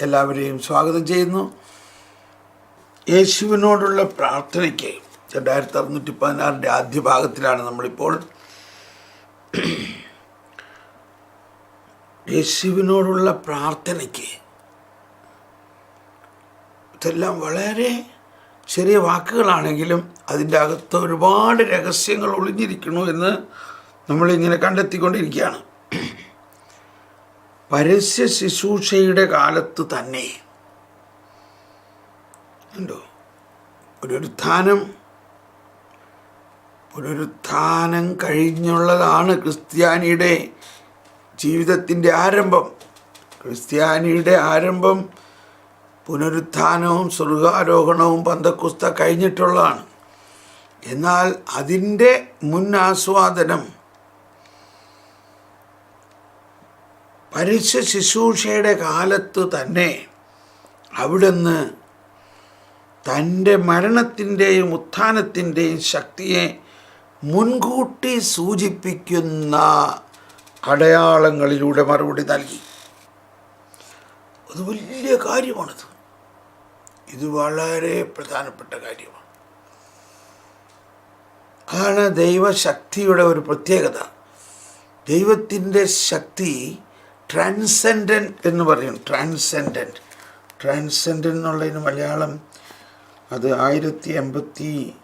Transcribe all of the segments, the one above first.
എല്ലാവരെയും സ്വാഗതം ചെയ്യുന്നു. യേശുവിനോടുള്ള പ്രാർത്ഥനയ്ക്ക് രണ്ടായിരത്തി അറുന്നൂറ്റി പതിനാറിന്റെ ആദ്യ ഭാഗത്തിലാണ് നമ്മളിപ്പോൾ. യേശുവിനോടുള്ള പ്രാർത്ഥനയ്ക്ക് ഇതെല്ലാം വളരെ ചെറിയ വാക്കുകളാണെങ്കിലും അതിന്റെ അകത്ത് ഒരുപാട് രഹസ്യങ്ങൾ ഒളിഞ്ഞിരിക്കുന്നു എന്ന് നമ്മളിങ്ങനെ കണ്ടെത്തിക്കൊണ്ടിരിക്കുകയാണ്. പരസ്യ ശുശ്രൂഷയുടെ കാലത്ത് തന്നെ ഉണ്ടോ പുനരുത്ഥാനം പുനരുത്ഥാനം കഴിഞ്ഞുള്ളതാണ് ക്രിസ്ത്യാനിയുടെ ജീവിതത്തിന്റെ ആരംഭം. ക്രിസ്ത്യാനിയുടെ ആരംഭം പുനരുത്ഥാനവും സ്വർഗാരോഹണവും പന്തക്കുസ്ത കഴിഞ്ഞിട്ടുള്ളതാണ്. എന്നാൽ അതിന്റെ മുൻ ആസ്വാദനം പരസ്യ ശുശ്രൂഷയുടെ കാലത്ത് തന്നെ അവിടുന്ന് തന്റെ മരണത്തിന്റെയും ഉത്ഥാനത്തിന്റെയും ശക്തിയെ മുൻകൂട്ടി സൂചിപ്പിക്കുന്ന അടയാളങ്ങളിലൂടെ മറുപടി നൽകി. അത് വലിയ കാര്യമാണത്. ഇത് വളരെ പ്രധാനപ്പെട്ട കാര്യമാണ്. അതാണ് ദൈവശക്തിയുടെ ഒരു പ്രത്യേകത. ദൈവത്തിന്റെ ശക്തി ട്രാൻസെൻഡന്റ് എന്ന് പറയും ട്രാൻസെൻഡന്റ് ട്രാൻസെൻഡന്റ് എന്നുള്ളതിന് മലയാളം അത് ആയിരത്തി എൺപത്തി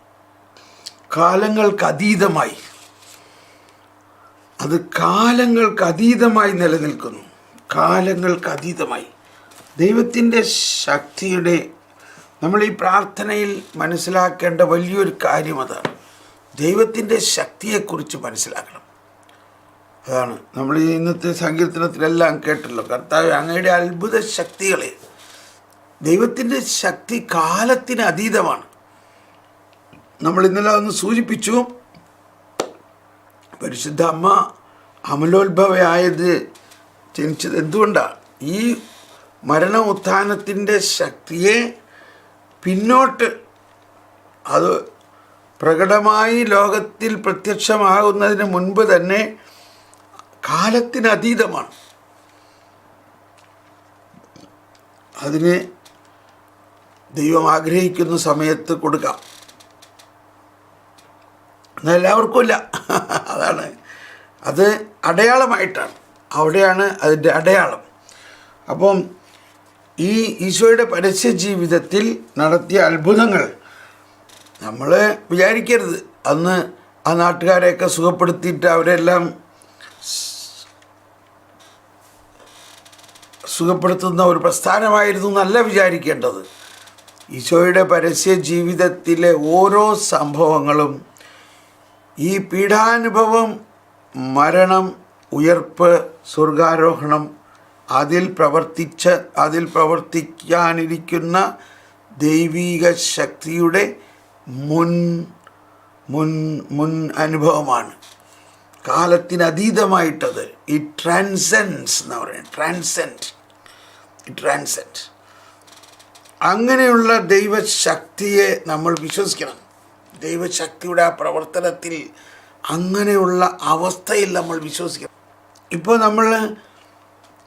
കാലങ്ങൾക്ക് അതീതമായി അത് കാലങ്ങൾക്ക് അതീതമായി നിലനിൽക്കുന്നു. കാലങ്ങൾക്ക് അതീതമായി. ദൈവത്തിന്റെ ശക്തിയുടെ നമ്മൾ ഈ പ്രാർത്ഥനയിൽ മനസ്സിലാക്കേണ്ട വലിയൊരു കാര്യം അതാണ്. ദൈവത്തിന്റെ ശക്തിയെക്കുറിച്ച് മനസ്സിലാക്കണം. അതാണ് നമ്മൾ ഈ ഇന്നത്തെ സങ്കീർത്തനത്തിലെല്ലാം കേട്ടല്ലോ. കർത്താവ് അങ്ങയുടെ അത്ഭുത ശക്തികളെ ദൈവത്തിന്റെ ശക്തി കാലത്തിന് അതീതമാണ്. നമ്മൾ ഇന്നലെ ഒന്ന് സൂചിപ്പിച്ചു പരിശുദ്ധ അമ്മ അമലോത്ഭവയായത് ജനിച്ചത് എന്തുകൊണ്ടാണ്? ഈ മരണ ഉത്ഥാനത്തിന്റെ ശക്തിയെ പിന്നോട്ട് അത് പ്രകടമായി ലോകത്തിൽ പ്രത്യക്ഷമാകുന്നതിന് മുൻപ് തന്നെ കാലത്തിന് അതീതമാണ് അതിന് ദൈവം ആഗ്രഹിക്കുന്ന സമയത്ത് കൊടുക്കാം. എന്നാൽ എല്ലാവർക്കും ഇല്ല. അതാണ്. അത് അടയാളമായിട്ടാണ്. അവിടെയാണ് അതിന്റെ അടയാളം. അപ്പം ഈ ഈശോയുടെ പരസ്യ ജീവിതത്തിൽ നടത്തിയ അത്ഭുതങ്ങൾ നമ്മൾ വിചാരിക്കരുത്. അന്ന് ആ നാട്ടുകാരെയൊക്കെ സുഖപ്പെടുത്തിയിട്ട് അവരെല്ലാം സുഖപ്പെടുത്തുന്ന ഒരു പ്രസ്ഥാനമായിരുന്നു എന്നല്ല വിചാരിക്കേണ്ടത്. ഈശോയുടെ പരസ്യ ജീവിതത്തിലെ ഓരോ സംഭവങ്ങളും ഈ പീഠാനുഭവം മരണം ഉയർപ്പ് സ്വർഗാരോഹണം അതിൽ പ്രവർത്തിച്ച അതിൽ പ്രവർത്തിക്കാനിരിക്കുന്ന ദൈവീക ശക്തിയുടെ മുൻ മുൻ മുൻ അനുഭവമാണ്. കാലത്തിനതീതമായിട്ടത് ഈ ട്രാൻസെൻസ് എന്ന് പറയുന്നത്. ട്രാൻസെന്റ് ട്രാൻസെന്റ് അങ്ങനെയുള്ള ദൈവശക്തിയെ നമ്മൾ വിശ്വസിക്കണം. ദൈവശക്തിയുടെ ആ പ്രവർത്തനത്തിൽ അങ്ങനെയുള്ള അവസ്ഥയിൽ നമ്മൾ വിശ്വസിക്കണം. ഇപ്പോൾ നമ്മൾ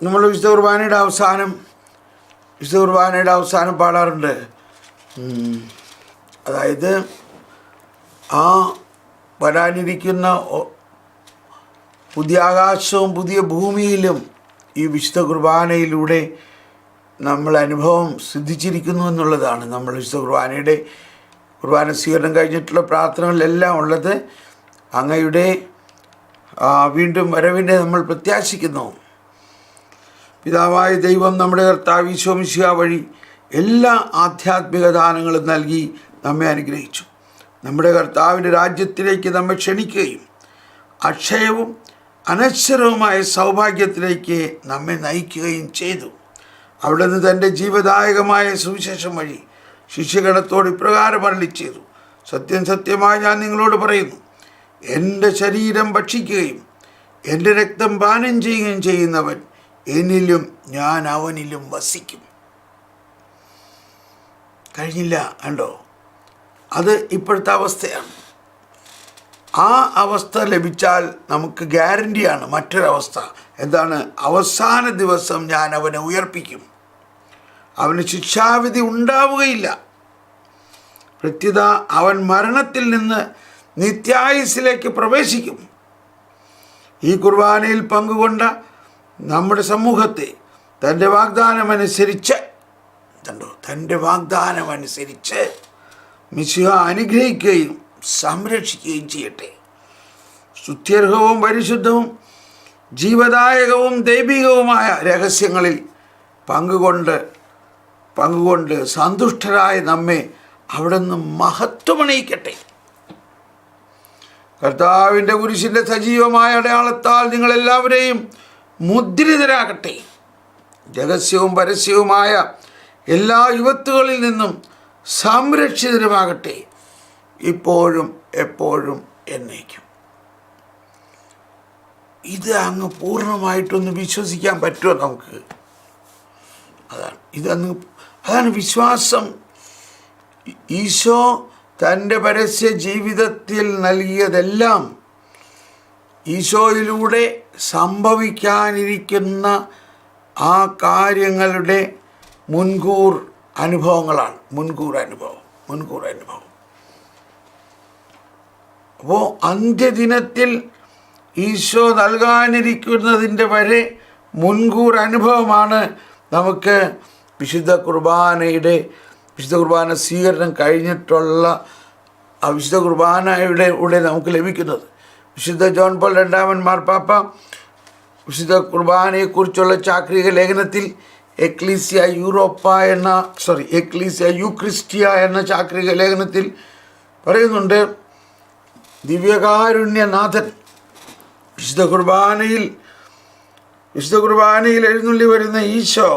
നമ്മൾ വിശുദ്ധ കുർബാനയുടെ അവസാനം വിശുദ്ധ കുർബാനയുടെ അവസാനം പാടാറുണ്ട്. അതായത് ആ വരാനിരിക്കുന്ന പുതിയ ആകാശവും പുതിയ ഭൂമിയിലും ഈ വിശുദ്ധ കുർബാനയിലൂടെ നമ്മൾ അനുഭവം സിദ്ധിച്ചിരിക്കുന്നു എന്നുള്ളതാണ്. നമ്മൾ വിശുദ്ധ കുർബാനയുടെ കുർബാന സ്വീകരണം കഴിഞ്ഞിട്ടുള്ള പ്രാർത്ഥനകളിലെല്ലാം ഉള്ളത് അങ്ങയുടെ വീണ്ടും വരവിനെ നമ്മൾ പ്രത്യാശിക്കുന്നു. പിതാവായ ദൈവം നമ്മുടെ കർത്താവ് ഈശോമിശിക വഴി എല്ലാ ആധ്യാത്മിക ദാനങ്ങളും നൽകി നമ്മെ അനുഗ്രഹിച്ചു. നമ്മുടെ കർത്താവിന്റെ രാജ്യത്തിലേക്ക് നമ്മെ ക്ഷണിക്കുകയും അക്ഷയവും അനശ്വരവുമായ സൗഭാഗ്യത്തിലേക്ക് നമ്മെ നയിക്കുകയും ചെയ്തു. അവിടുന്ന് തന്റെ ജീവദായകമായ സുവിശേഷം വഴി ശിഷ്യഗണത്തോട് ഇപ്രകാരം അരളി ചെയ്തു സത്യം സത്യമായി ഞാൻ നിങ്ങളോട് പറയുന്നു. എന്റെ ശരീരം ഭക്ഷിക്കുകയും എന്റെ രക്തം പാനം ചെയ്യുകയും ചെയ്യുന്നവൻ എന്നിലും ഞാൻ അവനിലും വസിക്കും. കഴിഞ്ഞില്ല കണ്ടോ? അത് ഇപ്പോഴത്തെ അവസ്ഥയാണ്. ആ അവസ്ഥ ലഭിച്ചാൽ നമുക്ക് ഗ്യാരണ്ടിയാണ് മറ്റൊരവസ്ഥ. എന്താണ്? അവസാന ദിവസം ഞാൻ അവനെ ഉയർപ്പിക്കും. അവന് ശിക്ഷാവിധി ഉണ്ടാവുകയില്ല. പ്രത്യുത അവൻ മരണത്തിൽ നിന്ന് നിത്യായുസിലേക്ക് പ്രവേശിക്കും. ഈ കുർബാനയിൽ പങ്കുകൊണ്ട നമ്മുടെ സമൂഹത്തെ തന്റെ വാഗ്ദാനമനുസരിച്ച് കണ്ടോ തന്റെ വാഗ്ദാനമനുസരിച്ച് മിശിഹ അനുഗ്രഹിക്കുകയും സംരക്ഷിക്കുകയും ചെയ്യട്ടെ. സ്തുത്യർഹവും പരിശുദ്ധവും ജീവദായകവും ദൈവികവുമായ രഹസ്യങ്ങളിൽ പങ്കുകൊണ്ട് പങ്കുകൊണ്ട് സന്തുഷ്ടരായ നമ്മെ അവിടെ നിന്ന് മഹത്വമണിയിക്കട്ടെ കർത്താവിന്റെ കുരിശിന്റെ സജീവമായ അടയാളത്താൽ നിങ്ങളെല്ലാവരെയും മുദ്രിതരാകട്ടെ. രഹസ്യവും പരസ്യവുമായ എല്ലാ യുവത്തുകളിൽ നിന്നും സംരക്ഷിതരുമാകട്ടെ. ഇപ്പോഴും എപ്പോഴും എന്നേക്കും. ഇത് അങ്ങ് പൂർണമായിട്ടൊന്ന് വിശ്വസിക്കാൻ പറ്റുമോ നമുക്ക്? ഇതങ്ങ് അതാണ് വിശ്വാസം. ഈശോ തന്റെ പരസ്യ ജീവിതത്തിൽ നൽകിയതെല്ലാം ഈശോയിലൂടെ സംഭവിക്കാനിരിക്കുന്ന ആ കാര്യങ്ങളുടെ മുൻകൂർ അനുഭവങ്ങളാണ്. മുൻകൂർ അനുഭവം. മുൻകൂർ അനുഭവം. അപ്പോൾ അന്ത്യദിനത്തിൽ ഈശോ നൽകാനിരിക്കുന്നതിന്റെ വരെ മുൻകൂർ അനുഭവമാണ് നമുക്ക് വിശുദ്ധ കുർബാനയുടെ വിശുദ്ധ കുർബാന സ്വീകരണം കഴിഞ്ഞിട്ടുള്ള ആ വിശുദ്ധ കുർബാനയുടെ കൂടെ നമുക്ക് ലഭിക്കുന്നത്. വിശുദ്ധ ജോൺ പോൾ രണ്ടാമൻ മാർപ്പാപ്പ വിശുദ്ധ കുർബാനയെക്കുറിച്ചുള്ള ചാക്രിക ലേഖനത്തിൽ എക്ലീസിയ യൂറോപ്പ എന്ന സോറി എക്ലീസിയ യുക്രിസ്റ്റിയ എന്ന ചാക്രിക ലേഖനത്തിൽ പറയുന്നുണ്ട് ദിവ്യകാരുണ്യനാഥൻ വിശുദ്ധ കുർബാനയിൽ വിശുദ്ധ കുർബാനയിൽ എഴുന്നള്ളി വരുന്ന ഈശോ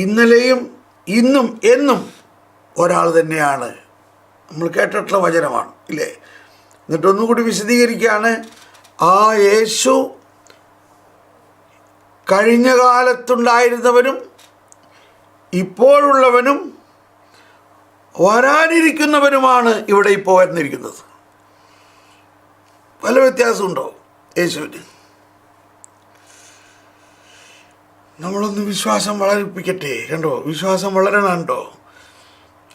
ഇന്നലെയും ഇന്നും എന്നും ഒരാൾ തന്നെയാണ്. നമ്മൾ കേട്ടിട്ടുള്ള വചനമാണ് ഇല്ലേ? എന്നിട്ട് ഒന്നുകൂടി വിശദീകരിക്കുകയാണ്. ആ യേശു കഴിഞ്ഞ കാലത്തുണ്ടായിരുന്നവനും ഇപ്പോഴുള്ളവനും വരാനിരിക്കുന്നവനുമാണ് ഇവിടെ ഇപ്പോൾ വരുന്നിരിക്കുന്നത്. പല വ്യത്യാസമുണ്ടോ യേശുവിന്? നമ്മളൊന്ന് വിശ്വാസം വളരിപ്പിക്കട്ടെ കണ്ടോ? വിശ്വാസം വളരണുണ്ടോ?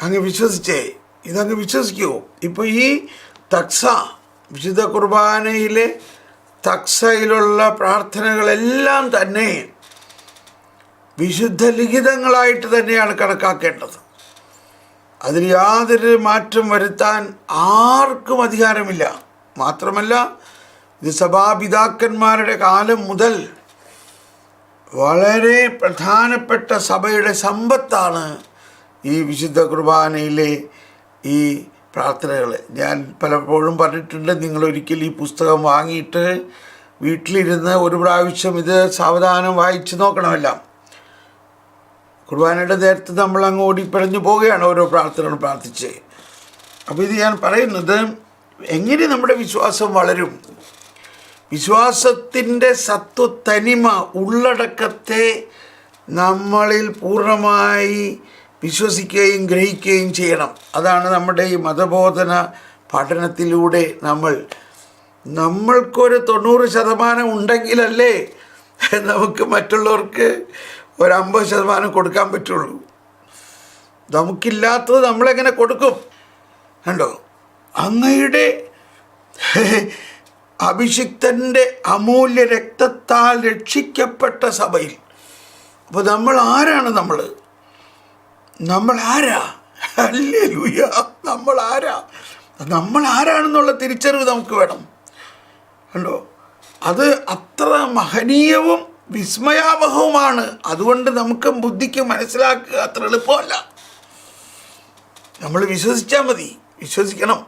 അങ്ങ് വിശ്വസിച്ചേ ഇതങ്ങ് വിശ്വസിക്കുമോ ഇപ്പോൾ ഈ തക്സ വിശുദ്ധ കുർബാനയിലെ തക്സയിലുള്ള പ്രാർത്ഥനകളെല്ലാം തന്നെ വിശുദ്ധ ലിഖിതങ്ങളായിട്ട് തന്നെയാണ് കണക്കാക്കേണ്ടത്. അതിൽ യാതൊരു മാറ്റം വരുത്താൻ ആർക്കും അധികാരമില്ല. മാത്രമല്ല ഇത് സഭാപിതാക്കന്മാരുടെ കാലം മുതൽ വളരെ പ്രധാനപ്പെട്ട സഭയുടെ സമ്പത്താണ് ഈ വിശുദ്ധ കുർബാനയിലെ ഈ പ്രാർത്ഥനകൾ ഞാൻ പലപ്പോഴും പറഞ്ഞിട്ടുണ്ട് നിങ്ങൾ ഒരിക്കൽ ഈ പുസ്തകം വാങ്ങിയിട്ട് വീട്ടിലിരുന്ന് ഒരു പ്രാവശ്യം ഇത് സാവധാനം വായിച്ച് നോക്കണമെല്ലാം. കുർബാനയുടെ നേരത്ത് നമ്മൾ അങ്ങ് ഓടിപ്പിഴഞ്ഞു പോവുകയാണ് ഓരോ പ്രാർത്ഥനകൾ പ്രാർത്ഥിച്ച്. അപ്പോൾ ഇത് ഞാൻ പറയുന്നത് എങ്ങനെ നമ്മുടെ വിശ്വാസം വളരും? വിശ്വാസത്തിന്റെ സത്വത്തനിമ ഉള്ളടക്കത്തെ നമ്മളിൽ പൂർണമായി വിശ്വസിക്കുകയും ഗ്രഹിക്കുകയും ചെയ്യണം. അതാണ് നമ്മുടെ ഈ മതബോധന പഠനത്തിലൂടെ നമ്മൾ. നമ്മൾക്കൊരു തൊണ്ണൂറ് ശതമാനം ഉണ്ടെങ്കിലല്ലേ നമുക്ക് മറ്റുള്ളവർക്ക് ഒരു അമ്പത് ശതമാനം കൊടുക്കാൻ പറ്റുള്ളൂ. നമുക്കില്ലാത്തത് നമ്മളെങ്ങനെ കൊടുക്കും? കണ്ടോ? അങ്ങയുടെ അഭിഷിക്തന്റെ അമൂല്യ രക്തത്താൽ രക്ഷിക്കപ്പെട്ട സഭയിൽ. അപ്പോൾ നമ്മൾ ആരാണ് നമ്മൾ? നമ്മൾ ആരാ? അല്ലേ ലൂയ നമ്മൾ ആരാ? നമ്മൾ ആരാണെന്നുള്ള തിരിച്ചറിവ് നമുക്ക് വേണം. കണ്ടോ? അത് അത്ര മഹനീയവും വിസ്മയാവഹവുമാണ്. അതുകൊണ്ട് നമുക്ക് ബുദ്ധിക്ക് മനസ്സിലാക്കുക അത്ര എളുപ്പമല്ല. നമ്മൾ വിശ്വസിച്ചാൽ മതി. വിശ്വസിക്കണം.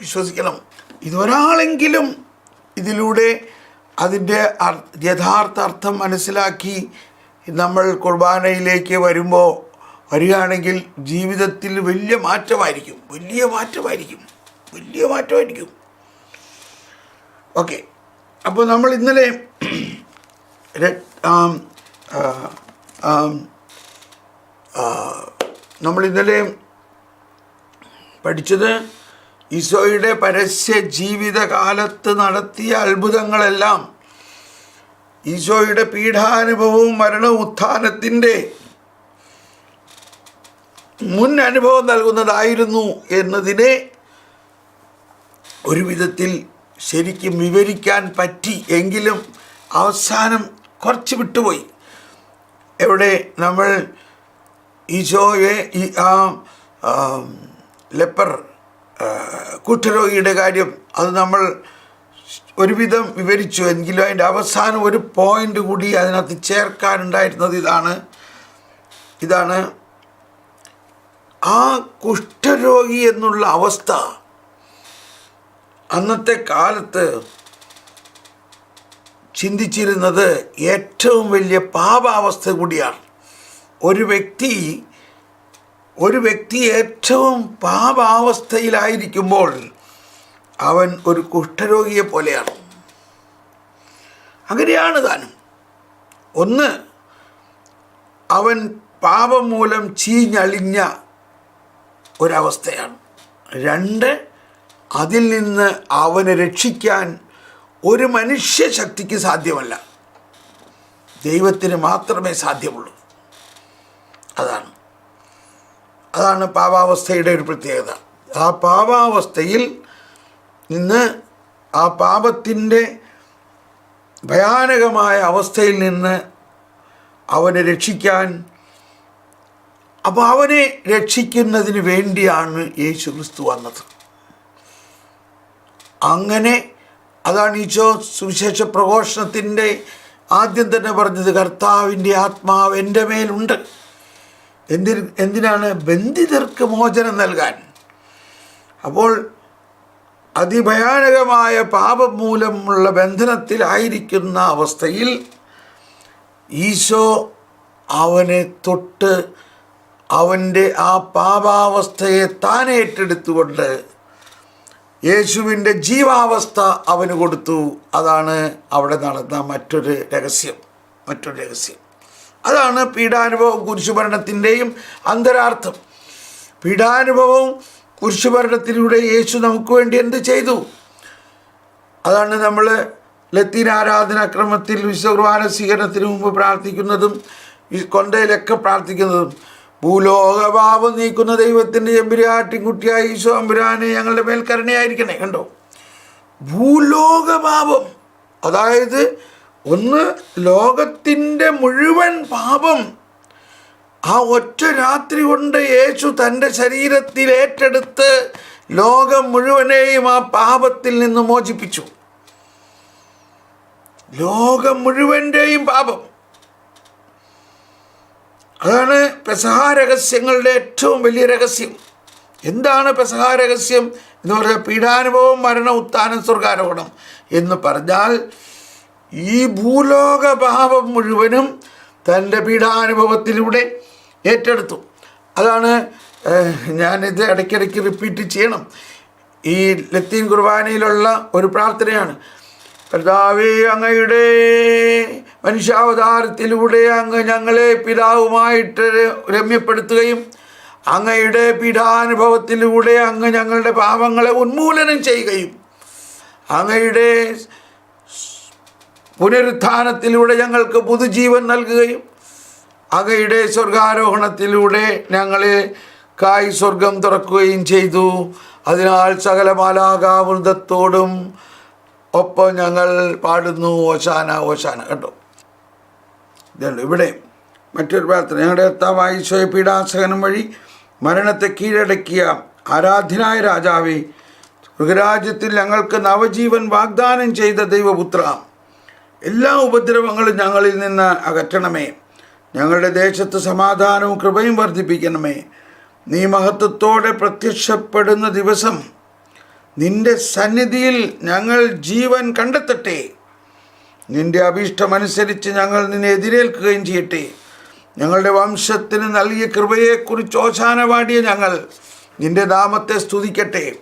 വിശ്വസിക്കണം. ഇതൊരാളെങ്കിലും ഇതിലൂടെ അതിന്റെ യഥാർത്ഥ അർത്ഥം മനസ്സിലാക്കി നമ്മൾ കുർബാനയിലേക്ക് വരുമ്പോൾ വരികയാണെങ്കിൽ ജീവിതത്തിൽ വലിയ മാറ്റമായിരിക്കും. വലിയ മാറ്റമായിരിക്കും. വലിയ മാറ്റമായിരിക്കും. ഓക്കെ. അപ്പോൾ നമ്മൾ ഇന്നലെ നമ്മൾ ഇന്നലെ പഠിച്ചത് ഈശോയുടെ പരസ്യ ജീവിതകാലത്ത് നടത്തിയ അത്ഭുതങ്ങളെല്ലാം ഈശോയുടെ പീഠാനുഭവവും മരണ ഉത്ഥാനത്തിന്റെ മുൻ അനുഭവം നൽകുന്നതായിരുന്നു എന്നതിനെ ഒരു വിധത്തിൽ ശരിക്കും വിവരിക്കാൻ പറ്റി എങ്കിലും അവസാനം കുറച്ച് വിട്ടുപോയി. എവിടെ നമ്മൾ ഈശോയെ ഈ ആ ലെപ്പർ കുഷ്ഠരോഗിയുടെ കാര്യം അത് നമ്മൾ ഒരുവിധം വിവരിച്ചു. എങ്കിലും അതിന്റെ അവസാനം ഒരു പോയിന്റ് കൂടി അതിനകത്ത് ചേർക്കാനുണ്ടായിരുന്നത് ഇതാണ്. ഇതാണ് ആ കുഷ്ഠരോഗി എന്നുള്ള അവസ്ഥ അന്നത്തെ കാലത്ത് ചിന്തിച്ചിരുന്നത് ഏറ്റവും വലിയ പാപാവസ്ഥ കൂടിയാണ്. ഒരു വ്യക്തി ഒരു വ്യക്തി ഏറ്റവും പാപാവസ്ഥയിലായിരിക്കുമ്പോൾ അവൻ ഒരു കുഷ്ഠരോഗിയെ പോലെയാണ്. അങ്ങനെയാണ് താനും. ഒന്ന് അവൻ പാപം മൂലം ചീഞ്ഞളിഞ്ഞ ഒരവസ്ഥയാണ്. രണ്ട് അതിൽ നിന്ന് അവനെ രക്ഷിക്കാൻ ഒരു മനുഷ്യശക്തിക്ക് സാധ്യമല്ല. ദൈവത്തിന് മാത്രമേ സാധ്യമുള്ളൂ. അതാണ്. അതാണ് പാപാവസ്ഥയുടെ ഒരു പ്രത്യേകത. ആ പാപാവസ്ഥയിൽ നിന്ന് ആ പാപത്തിന്റെ ഭയാനകമായ അവസ്ഥയിൽ നിന്ന് അവനെ രക്ഷിക്കാൻ അപ്പോൾ അവനെ രക്ഷിക്കുന്നതിന് വേണ്ടിയാണ് യേശു ക്രിസ്തു വന്നത്. അങ്ങനെ അതാണ് ഈശോ സുവിശേഷ പ്രഘോഷണത്തിന്റെ ആദ്യം തന്നെ പറഞ്ഞത് കർത്താവിന്റെ ആത്മാവ് എന്റെ മേലുണ്ട്. എന്തി എന്തിനാണ് ബന്ധിതർക്ക് മോചനം നൽകാൻ? അപ്പോൾ അതിഭയാനകമായ പാപം മൂലമുള്ള ബന്ധനത്തിലായിരിക്കുന്ന അവസ്ഥയിൽ ഈശോ അവനെ തൊട്ട് അവന്റെ ആ പാപാവസ്ഥയെ താൻ ഏറ്റെടുത്തുകൊണ്ട് യേശുവിന്റെ ജീവാവസ്ഥ അവന് കൊടുത്തു. അതാണ് അവിടെ നടന്ന മറ്റൊരു രഹസ്യം മറ്റൊരു രഹസ്യം. അതാണ് പീഡാനുഭവം കുരിശുഭരണത്തിന്റെയും അന്തരാർത്ഥം. പീഡാനുഭവവും കുരിശുഭരണത്തിലൂടെ യേശു നമുക്ക് വേണ്ടി എന്ത് ചെയ്തു? അതാണ് നമ്മൾ ലത്തീൻ ആരാധനാക്രമത്തിൽ വിശ്വകുർബാന സ്വീകരണത്തിന് മുമ്പ് പ്രാർത്ഥിക്കുന്നതും കൊണ്ടയിലൊക്കെ പ്രാർത്ഥിക്കുന്നതും. ഭൂലോകഭാവം നീക്കുന്ന ദൈവത്തിന്റെ എമ്പുരാട്ടിൻകുട്ടിയായ ഈശോ അമ്പുരാനെ ഞങ്ങളുടെ മേൽ കരുണയായിരിക്കണേ കണ്ടോ? ഭൂലോകഭാവം അതായത് ഒന്ന് ലോകത്തിന്റെ മുഴുവൻ പാപം ആ ഒറ്റ രാത്രി കൊണ്ട് യേശു തന്റെ ശരീരത്തിൽ ഏറ്റെടുത്ത് ലോകം മുഴുവനെയും ആ പാപത്തിൽ നിന്ന് മോചിപ്പിച്ചു. ലോകം മുഴുവന്റെയും പാപം. അതാണ് പെസഹ രഹസ്യങ്ങളുടെ ഏറ്റവും വലിയ രഹസ്യം. എന്താണ് പെസഹ രഹസ്യം എന്ന് പറഞ്ഞാൽ പീഡാനുഭവം മരണ ഉത്ഥാനം സ്വർഗാരോഹണം എന്ന് പറഞ്ഞാൽ ഈ ഭൂലോക ഭാവം മുഴുവനും തന്റെ പീഡാനുഭവത്തിലൂടെ ഏറ്റെടുത്തു. അതാണ് ഞാനിത് ഇടയ്ക്കിടയ്ക്ക് റിപ്പീറ്റ് ചെയ്യണം. ഈ ലത്തീൻ കുർബാനയിലുള്ള ഒരു പ്രാർത്ഥനയാണ്. കർത്താവേ അങ്ങയുടെ മനുഷ്യാവതാരത്തിലൂടെ അങ്ങ് ഞങ്ങളെ പിതാവുമായിട്ട് രമ്യപ്പെടുത്തുകയും അങ്ങയുടെ പീഠാനുഭവത്തിലൂടെ അങ്ങ് ഞങ്ങളുടെ പാപങ്ങളെ ഉന്മൂലനം ചെയ്യുകയും അങ്ങയുടെ പുനരുത്ഥാനത്തിലൂടെ ഞങ്ങൾക്ക് പുതുജീവൻ നൽകുകയും അകയുടെ സ്വർഗാരോഹണത്തിലൂടെ ഞങ്ങളെ കായ് സ്വർഗം തുറക്കുകയും ചെയ്തു. അതിനാൽ സകല മാലാകാവൃതത്തോടും ഒപ്പം ഞങ്ങൾ പാടുന്നു. ഓശാന ഓശാന. കേട്ടോ ഇതുണ്ട്. ഇവിടെ മറ്റൊരു പ്രാർത്ഥന. ഞങ്ങളുടെ കർത്താവായ ഈശോയെ വഴി മരണത്തെ കീഴടക്കിയ ആരാധ്യനായ രാജാവേ ഗൃഹരാജ്യത്തിൽ ഞങ്ങൾക്ക് നവജീവൻ വാഗ്ദാനം ചെയ്ത ദൈവപുത്ര എല്ലാ ഉപദ്രവങ്ങളും ഞങ്ങളിൽ നിന്ന് അകറ്റണമേ. ഞങ്ങളുടെ ദേശത്ത് സമാധാനവും കൃപയും വർദ്ധിപ്പിക്കണമേ. നീ മഹത്വത്തോടെ പ്രത്യക്ഷപ്പെടുന്ന ദിവസം നിന്റെ സന്നിധിയിൽ ഞങ്ങൾ ജീവൻ കണ്ടെത്തട്ടെ. നിന്റെ അഭീഷ്ടമനുസരിച്ച് ഞങ്ങൾ നിന്നെ എതിരേൽക്കുകയും ചെയ്യട്ടെ. ഞങ്ങളുടെ വംശത്തിന് നൽകിയ കൃപയെക്കുറിച്ച് ഓശാനവാടിയ ഞങ്ങൾ നിന്റെ നാമത്തെ സ്തുതിക്കട്ടെ.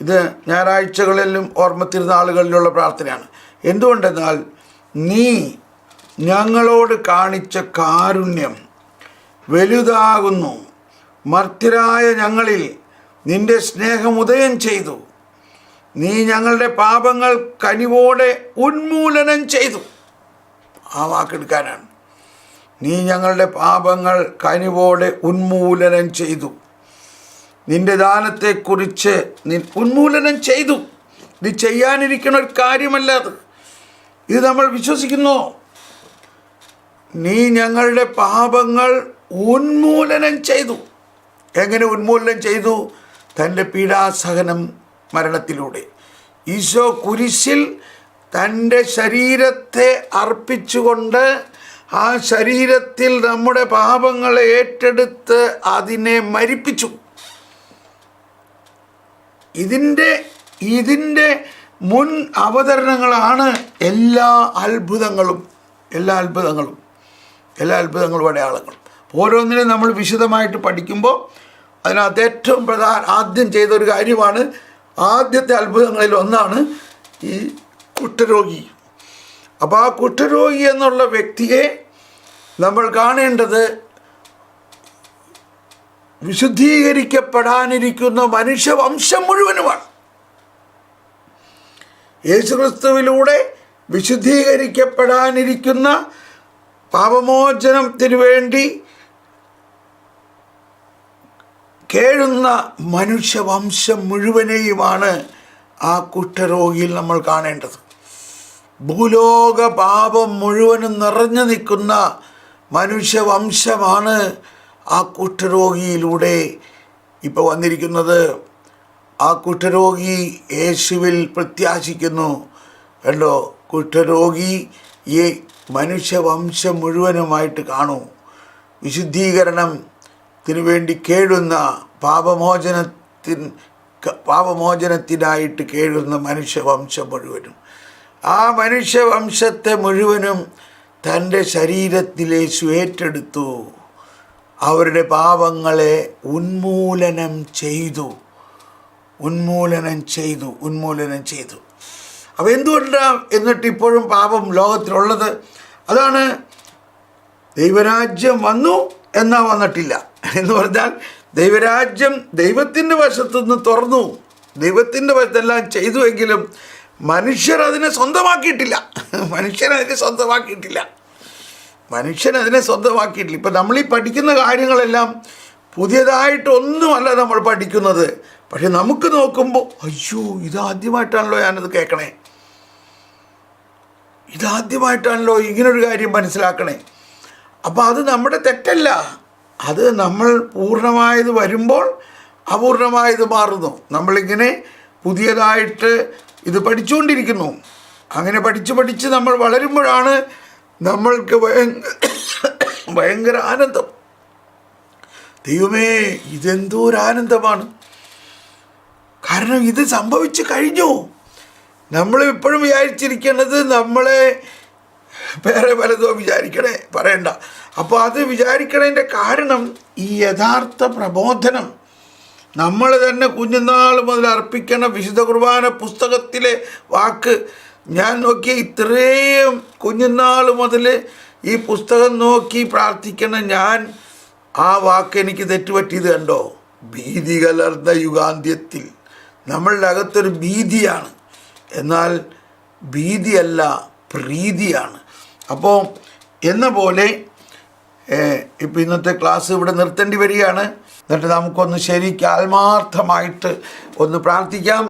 ഇത് ഞായറാഴ്ചകളിലും ഓർമ്മ തിരുനാളുകളിലുള്ള പ്രാർത്ഥനയാണ്. എന്തുകൊണ്ടെന്നാൽ നീ ഞങ്ങളോട് കാണിച്ച കാരുണ്യം വലുതാകുന്നു. മർത്യരായ ഞങ്ങളിൽ നിന്റെ സ്നേഹം ഉദയം ചെയ്തു. നീ ഞങ്ങളുടെ പാപങ്ങൾ കനിവോടെ ഉന്മൂലനം ചെയ്തു. ആ വാക്കെടുക്കാനാണ് നീ ഞങ്ങളുടെ പാപങ്ങൾ കനിവോടെ ഉന്മൂലനം ചെയ്തു. നിന്റെ ദാനത്തെക്കുറിച്ച് നീ ഉന്മൂലനം ചെയ്തു. ഇത് ചെയ്യാനിരിക്കുന്ന ഒരു കാര്യമല്ല അത്. ഇത് നമ്മൾ വിശ്വസിക്കുന്നു. നീ ഞങ്ങളുടെ പാപങ്ങൾ ഉന്മൂലനം ചെയ്തു. എങ്ങനെ ഉന്മൂലനം ചെയ്തു? തന്റെ പീഡാസഹനം മരണത്തിലൂടെ. ഈശോ കുരിശിൽ തന്റെ ശരീരത്തെ അർപ്പിച്ചുകൊണ്ട് ആ ശരീരത്തിൽ നമ്മുടെ പാപങ്ങളെ ഏറ്റെടുത്ത് അതിനെ മരിപ്പിച്ചു. ഇതിന്റെ ഇതിന്റെ മുൻ അവതരണങ്ങളാണ് എല്ലാ അത്ഭുതങ്ങളും എല്ലാ അത്ഭുതങ്ങളും എല്ലാ അത്ഭുതങ്ങളും അടയാളങ്ങളും. ഓരോന്നിനും നമ്മൾ വിശദമായിട്ട് പഠിക്കുമ്പോൾ അതിനകത്ത് ഏറ്റവും പ്രധാന ആദ്യം ചെയ്ത ഒരു കാര്യമാണ് ആദ്യത്തെ അത്ഭുതങ്ങളിൽ ഒന്നാണ് ഈ കുഷ്ഠരോഗി. അപ്പോൾ ആ കുഷ്ഠരോഗി എന്നുള്ള വ്യക്തിയെ നമ്മൾ കാണേണ്ടത് വിശുദ്ധീകരിക്കപ്പെടാനിരിക്കുന്ന മനുഷ്യവംശം മുഴുവനുമാണ്. യേശുക്രിസ്തുവിലൂടെ വിശുദ്ധീകരിക്കപ്പെടാനിരിക്കുന്ന പാപമോചനത്തിനു വേണ്ടി കേഴുന്ന മനുഷ്യവംശം മുഴുവനെയുമാണ് ആ കുഷ്ഠരോഗിയിൽ നമ്മൾ കാണേണ്ടത്. ഭൂലോക പാപം മുഴുവനും നിറഞ്ഞു നിൽക്കുന്ന മനുഷ്യവംശമാണ് ആ കുഷ്ഠരോഗിയിലൂടെ ഇപ്പോൾ വന്നിരിക്കുന്നത്. ആ കുഷ്ഠരോഗി യേശുവിൽ പ്രത്യാശിക്കുന്നു. കണ്ടോ? കുഷ്ഠരോഗി ഈ മനുഷ്യവംശം മുഴുവനുമായിട്ട് കാണൂ. വിശുദ്ധീകരണത്തിന് വേണ്ടി കേഴുന്ന പാപമോചനത്തിൻ പാപമോചനത്തിനായിട്ട് കേഴുന്ന മനുഷ്യവംശം മുഴുവനും. ആ മനുഷ്യവംശത്തെ മുഴുവനും തന്റെ ശരീരത്തിലെ ഏറ്റെടുത്തു. അവരുടെ പാപങ്ങളെ ഉന്മൂലനം ചെയ്തു. ഉന്മൂലനം ചെയ്തു ഉന്മൂലനം ചെയ്തു. അപ്പോൾ എന്തുകൊണ്ടാണ് എന്നിട്ട് ഇപ്പോഴും പാപം ലോകത്തിലുള്ളത്? അതാണ് ദൈവരാജ്യം വന്നു എന്നാ വന്നിട്ടില്ല. എന്ന് പറഞ്ഞാൽ ദൈവരാജ്യം ദൈവത്തിന്റെ വശത്തുനിന്ന് തുറന്നു. ദൈവത്തിന്റെ വശത്തെല്ലാം ചെയ്തുവെങ്കിലും മനുഷ്യർ അതിനെ സ്വന്തമാക്കിയിട്ടില്ല. മനുഷ്യൻ അതിനെ സ്വന്തമാക്കിയിട്ടില്ല. മനുഷ്യൻ അതിനെ സ്വന്തമാക്കിയിട്ടില്ല. ഇപ്പം നമ്മൾ ഈ പഠിക്കുന്ന കാര്യങ്ങളെല്ലാം പുതിയതായിട്ടൊന്നുമല്ല നമ്മൾ പഠിക്കുന്നത്. പക്ഷെ നമുക്ക് നോക്കുമ്പോൾ അയ്യോ ഇതാദ്യമായിട്ടാണല്ലോ ഞാനത് കേൾക്കണേ ഇതാദ്യമായിട്ടാണല്ലോ ഇങ്ങനൊരു കാര്യം മനസ്സിലാക്കണേ. അപ്പോൾ അത് നമ്മുടെ തെറ്റല്ല. അത് നമ്മൾ പൂർണമായത് വരുമ്പോൾ അപൂർണമായത് മാറുന്നു. നമ്മളിങ്ങനെ പുതിയതായിട്ട് ഇത് പഠിച്ചുകൊണ്ടിരിക്കുന്നു. അങ്ങനെ പഠിച്ച് പഠിച്ച് നമ്മൾ വളരുമ്പോഴാണ് നമ്മൾക്ക് ഭയങ്കര ആനന്ദം. ദൈവമേ ഇതെന്തോ ഒരു ആനന്ദമാണ് കാരണം ഇത് സംഭവിച്ചു കഴിഞ്ഞു. നമ്മൾ ഇപ്പോഴും വിചാരിച്ചിരിക്കുന്നത് നമ്മളെ വേറെ പലതോ വിചാരിക്കണേ പറയണ്ട. അപ്പോൾ അത് വിചാരിക്കണതിന്റെ കാരണം ഈ യഥാർത്ഥ പ്രബോധനം. നമ്മൾ തന്നെ കുഞ്ഞുനാൾ മുതൽ അർപ്പിക്കണ വിശുദ്ധ കുർബാന പുസ്തകത്തിലെ വാക്ക് ഞാൻ നോക്കിയ ഇത്രയും കുഞ്ഞുനാൾ മുതൽ ഈ പുസ്തകം നോക്കി പ്രാർത്ഥിക്കണ ഞാൻ ആ വാക്ക് എനിക്ക് തെറ്റുപറ്റിയത് കണ്ടോ? ഭീതി കലർന്ന യുഗാന്ത്യത്തിൽ. നമ്മളുടെ അകത്തൊരു ഭീതിയാണ്. എന്നാൽ ഭീതിയല്ല പ്രീതിയാണ്. അപ്പോൾ എന്ന പോലെ ഇപ്പോൾ ഇന്നത്തെ ക്ലാസ് ഇവിടെ നിർത്തേണ്ടി വരികയാണ്. എന്നിട്ട് നമുക്കൊന്ന് ശരിക്കും ആത്മാർത്ഥമായിട്ട് ഒന്ന് പ്രാർത്ഥിക്കാം.